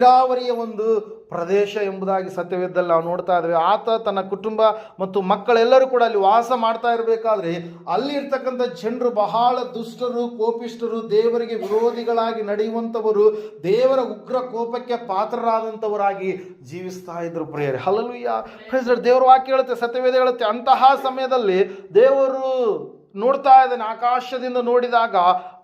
ನೀರಾವರಿಯ ಒಂದು ಪ್ರದೇಶ ಎಂಬುದಾಗಿ ಸತ್ಯವಿದ್ದಲ್ಲಿ ನಾವು ನೋಡ್ತಾ ಇದ್ದೇವೆ. ಆತ ತನ್ನ ಕುಟುಂಬ ಮತ್ತು ಮಕ್ಕಳೆಲ್ಲರೂ ಕೂಡ ಅಲ್ಲಿ ವಾಸ ಮಾಡ್ತಾ ಇರಬೇಕಾದ್ರೆ ಅಲ್ಲಿ ಇರ್ತಕ್ಕಂಥ ಜನರು ಬಹಳ ದುಷ್ಟರು ಕೋಪಿಷ್ಟರು ದೇವರಿಗೆ ವಿರೋಧಿಗಳಾಗಿ ನಡೆಯುವಂಥವರು ದೇವರ ಉಗ್ರ ಕೋಪಕ್ಕೆ ಪಾತ್ರರಾದಂಥವರಾಗಿ ಜೀವಿಸ್ತಾ ಇದ್ರು ಪ್ರಿಯರೇ. ಹಲಲುಯ್ಯ ಪ್ರಿಯರೇ, ದೇವರ ವಾಕ್ಯ ಹೇಳುತ್ತೆ ಸತ್ಯವೇದ ಹೇಳುತ್ತೆ ಅಂತಹ ಸಮಯದಲ್ಲಿ ದೇವರು ನೋಡ್ತಾ ಇದ್ದಾನೆ ಆಕಾಶದಿಂದ ನೋಡಿದಾಗ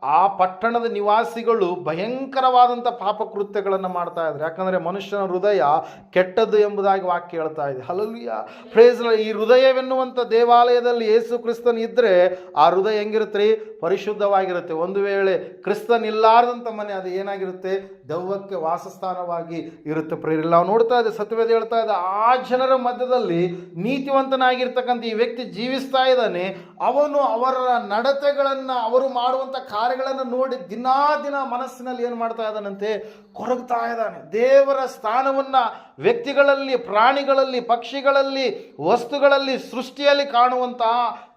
ಆ ಪಟ್ಟಣದ ನಿವಾಸಿಗಳು ಭಯಂಕರವಾದಂಥ ಪಾಪಕೃತ್ಯಗಳನ್ನು ಮಾಡ್ತಾ ಇದ್ದಾರೆ. ಯಾಕಂದರೆ ಮನುಷ್ಯನ ಹೃದಯ ಕೆಟ್ಟದ್ದು ಎಂಬುದಾಗಿ ವಾಕ್ಯ ಹೇಳ್ತಾ ಇದೆ. ಹಲಲಿಯ ಪ್ರೇಸ್ ಈ ಹೃದಯವೆನ್ನುವಂಥ ದೇವಾಲಯದಲ್ಲಿ ಯೇಸು ಕ್ರಿಸ್ತನ್ ಇದ್ದರೆ ಆ ಹೃದಯ ಹೆಂಗಿರುತ್ತೆ? ಪರಿಶುದ್ಧವಾಗಿರುತ್ತೆ. ಒಂದು ವೇಳೆ ಕ್ರಿಸ್ತನ್ ಇಲ್ಲಾರ್ದಂಥ ಮನೆ ಅದು ಏನಾಗಿರುತ್ತೆ? ದೆವ್ವಕ್ಕೆ ವಾಸಸ್ಥಾನವಾಗಿ ಇರುತ್ತೆ. ಪ್ರೇರಿ ನಾವು ನೋಡ್ತಾ ಇದ್ದೆ, ಸತ್ಯವೇದ ಹೇಳ್ತಾ ಇದೆ ಆ ಜನರ ಮಧ್ಯದಲ್ಲಿ ನೀತಿವಂತನಾಗಿರ್ತಕ್ಕಂಥ ಈ ವ್ಯಕ್ತಿ ಜೀವಿಸ್ತಾ ಇದ್ದಾನೆ. ಅವನು ಅವರ ನಡತೆಗಳನ್ನು ಅವರು ಮಾಡುವಂಥ ಕಾರ್ಯಗಳನ್ನು ನೋಡಿ ದಿನಾ ದಿನ ಮನಸ್ಸಿನಲ್ಲಿ ಏನು ಮಾಡ್ತಾ ಇದ್ದಾನಂತೆ? ಕೊರಗ್ತಾ ಇದ್ದಾನೆ. ದೇವರ ಸ್ಥಾನವನ್ನು ವ್ಯಕ್ತಿಗಳಲ್ಲಿ, ಪ್ರಾಣಿಗಳಲ್ಲಿ, ಪಕ್ಷಿಗಳಲ್ಲಿ, ವಸ್ತುಗಳಲ್ಲಿ, ಸೃಷ್ಟಿಯಲ್ಲಿ ಕಾಣುವಂತಹ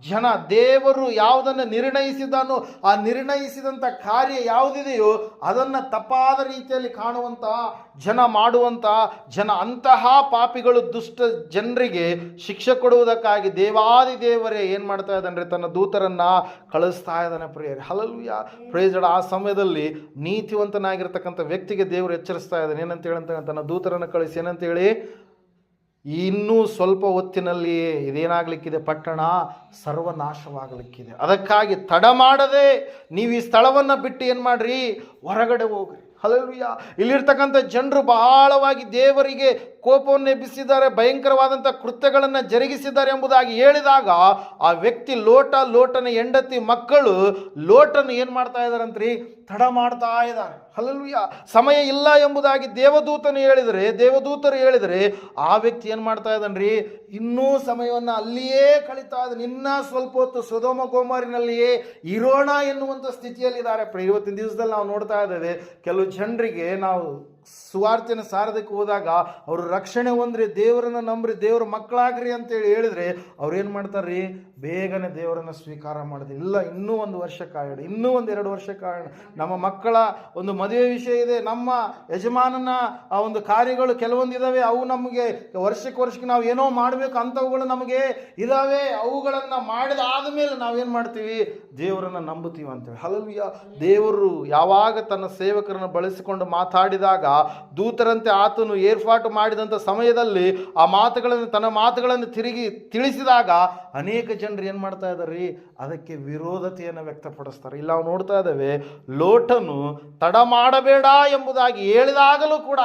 ಜನ, ದೇವರು ಯಾವುದನ್ನು ನಿರ್ಣಯಿಸಿದಾನೋ ಆ ನಿರ್ಣಯಿಸಿದಂಥ ಕಾರ್ಯ ಯಾವುದಿದೆಯೋ, ಅದನ್ನು ತಪ್ಪಾದ ರೀತಿಯಲ್ಲಿ ಕಾಣುವಂತಹ ಜನ ಮಾಡುವಂತಹ ಜನ ಅಂತಹ ಪಾಪಿಗಳು ದುಷ್ಟ ಜನರಿಗೆ ಶಿಕ್ಷೆ ಕೊಡುವುದಕ್ಕಾಗಿ ದೇವಾದಿ ದೇವರೇ ಏನು ಮಾಡ್ತಾ ಇದ್ದಾನೆ ತನ್ನ ದೂತರನ್ನ ಕಳಿಸ್ತಾ ಇದ್ದಾನೆ ಪ್ರಿಯರಿ. ಹಲಲುಯ ಪ್ರೇಜಡ ಆ ಸಮಯದಲ್ಲಿ ನೀತಿವಂತನಾಗಿರ್ತಕ್ಕಂಥ ವ್ಯಕ್ತಿಗೆ ದೇವರು ಎಚ್ಚರಿಸ್ತಾ ಇದ್ದಾನೆ. ಏನಂತ ಹೇಳಂತ ತನ್ನ ದೂತರನ್ನು ಕಳಿಸಿ ಏನಂತ ಹೇಳಿ, ಇನ್ನೂ ಸ್ವಲ್ಪ ಹೊತ್ತಿನಲ್ಲಿಯೇ ಇದೇನಾಗಲಿಕ್ಕಿದೆ? ಪಟ್ಟಣ ಸರ್ವನಾಶವಾಗಲಿಕ್ಕಿದೆ. ಅದಕ್ಕಾಗಿ ತಡ ಮಾಡದೆ ನೀವು ಈ ಸ್ಥಳವನ್ನು ಬಿಟ್ಟು ಏನು ಮಾಡ್ರಿ? ಹೊರಗಡೆ ಹೋಗ್ರಿ. ಹಲಲುಯ್ಯ ಇಲ್ಲಿರ್ತಕ್ಕಂಥ ಜನರು ಬಹಳವಾಗಿ ದೇವರಿಗೆ ಕೋಪವನ್ನು ಎಬ್ಬಿಸಿದ್ದಾರೆ, ಭಯಂಕರವಾದಂಥ ಕೃತ್ಯಗಳನ್ನು ಜರುಗಿಸಿದ್ದಾರೆ ಎಂಬುದಾಗಿ ಹೇಳಿದಾಗ ಆ ವ್ಯಕ್ತಿ ಲೋಟ ಲೋಟನ ಹೆಂಡತಿ ಮಕ್ಕಳು ಲೋಟನ್ನು ಏನು ಮಾಡ್ತಾ ಇದ್ದಾರಂತ್ರಿ? ತಡ ಮಾಡ್ತಾ ಇದ್ದಾರೆ. ಅಲ್ಲಲ್ವಿಯ ಸಮಯ ಇಲ್ಲ ಎಂಬುದಾಗಿ ದೇವದೂತನು ಹೇಳಿದರೆ, ದೇವದೂತರು ಹೇಳಿದರೆ, ಆ ವ್ಯಕ್ತಿ ಏನು ಮಾಡ್ತಾ ಇದ್ದಾನ್ರಿ? ಇನ್ನೂ ಸಮಯವನ್ನು ಅಲ್ಲಿಯೇ ಕಳೀತಾ ಇದ್ದಾನೆ. ನಿನ್ನ ಸ್ವಲ್ಪ ಹೊತ್ತು ಸುಧೋಮ ಗೋಮಾರಿನಲ್ಲಿಯೇ ಇರೋಣ ಎನ್ನುವಂಥ ಸ್ಥಿತಿಯಲ್ಲಿದ್ದಾರೆ. ಇವತ್ತಿನ ದಿವಸದಲ್ಲಿ ನಾವು ನೋಡ್ತಾ ಇದ್ದೇವೆ, ಕೆಲವು ಜನರಿಗೆ ನಾವು ಸುವಾರ್ತೆನ ಸಾರದಕ್ಕೆ ಹೋದಾಗ ಅವರು ರಕ್ಷಣೆ ಹೊಂದ್ರಿ, ದೇವರನ್ನು ನಂಬ್ರಿ, ದೇವ್ರ ಮಕ್ಕಳಾಗ್ರಿ ಅಂತೇಳಿ ಹೇಳಿದ್ರೆ ಅವ್ರು ಏನು ಮಾಡ್ತಾರ್ರಿ? ಬೇಗನೆ ದೇವರನ್ನು ಸ್ವೀಕಾರ ಮಾಡಿದೆ. ಇಲ್ಲ, ಇನ್ನೂ ಒಂದು ವರ್ಷ ಕಾಯೋಣ ಇನ್ನೂ ಒಂದು ಎರಡು ವರ್ಷ ಕಾಯೋಣ ನಮ್ಮ ಮಕ್ಕಳ ಒಂದು ಮದುವೆ ವಿಷಯ ಇದೆ. ನಮ್ಮ ಯಜಮಾನನ ಆ ಒಂದು ಕಾರ್ಯಗಳು ಕೆಲವೊಂದು ಇದಾವೆ. ಅವು ನಮಗೆ ವರ್ಷಕ್ಕೆ ವರ್ಷಕ್ಕೆ ನಾವು ಏನೋ ಮಾಡಬೇಕು ಅಂಥವುಗಳು ನಮಗೆ ಇದಾವೆ. ಅವುಗಳನ್ನು ಮಾಡಿದ ಆದಮೇಲೆ ನಾವೇನು ಮಾಡ್ತೀವಿ? ದೇವರನ್ನು ನಂಬುತ್ತೀವಿ ಅಂತೇಳಿ. ಹಲವು ದೇವರು ಯಾವಾಗ ತನ್ನ ಸೇವಕರನ್ನು ಬಳಸಿಕೊಂಡು ಮಾತಾಡಿದಾಗ ದೂತರಂತೆ ಆತನು ಏರ್ಪಾಟು ಮಾಡಿದಂಥ ಸಮಯದಲ್ಲಿ ಆ ಮಾತುಗಳನ್ನು, ತನ್ನ ಮಾತುಗಳನ್ನು ತಿರುಗಿ ತಿಳಿಸಿದಾಗ ಅನೇಕ ಜನರು ಏನು ಮಾಡ್ತಾ ಇದ್ದಾರೆ ಅದಕ್ಕೆ ವಿರೋಧತೆಯನ್ನು ವ್ಯಕ್ತಪಡಿಸ್ತಾರೆ. ಇಲ್ಲ ನಾವು ನೋಡ್ತಾ ಇದ್ದೇವೆ, ಲೋಟನು ತಡ ಮಾಡಬೇಡ ಎಂಬುದಾಗಿ ಹೇಳಿದಾಗಲೂ ಕೂಡ